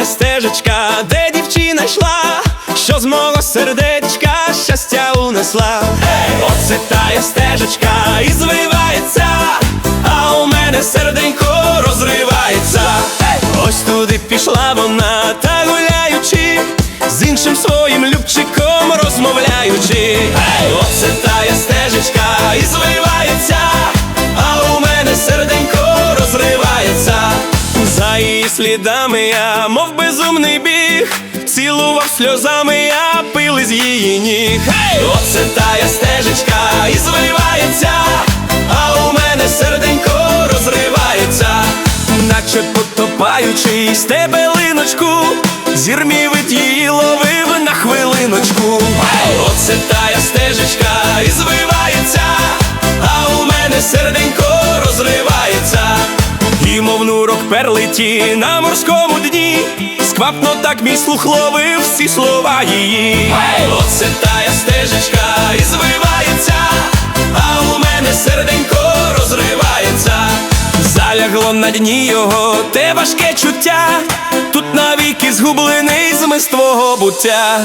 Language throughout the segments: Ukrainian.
тая стежечка, де дівчина йшла, що з мого сердечка щастя унесла. Оце тая стежечка і звивається, а у мене серденько розривається. Ось туди пішла вона, та гуляючи, з іншим своїм любчиком розмовляючи. Оце тая стежечка і звивається, слідами я, мов безумний біг, цілував сльозами я пили з її ніг. Оце тая стежечка і звивається, а у мене серденько розривається, наче потопаючи стебелиночку, зірмівить її ловив перлиті на морському дні, сквапно так мій слух ловив всі слова її. Оце тая стежечка і звивається, а у мене серденько розривається. Залягло на дні його те важке чуття, тут навіки згублений змис твого буття.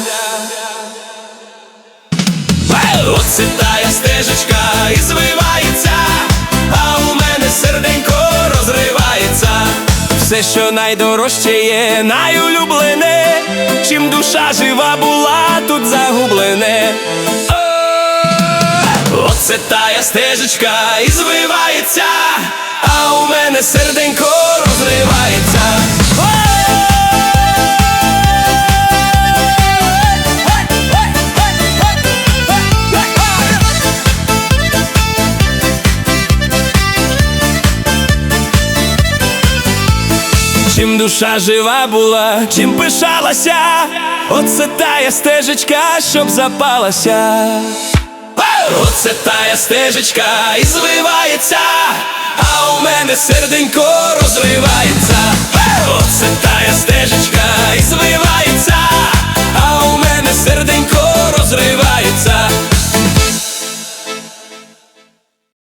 Оце тая стежечка і звивається, Все, що найдорожче є, найулюблене, чим душа жива була, тут загублене. Оце тая стежечка і звивається, а у мене серденько розривається. Чим душа жива була, чим пишалася, оце тая стежечка, щоб запалася. Оце тая стежечка і звивається, а у мене серденько розривається.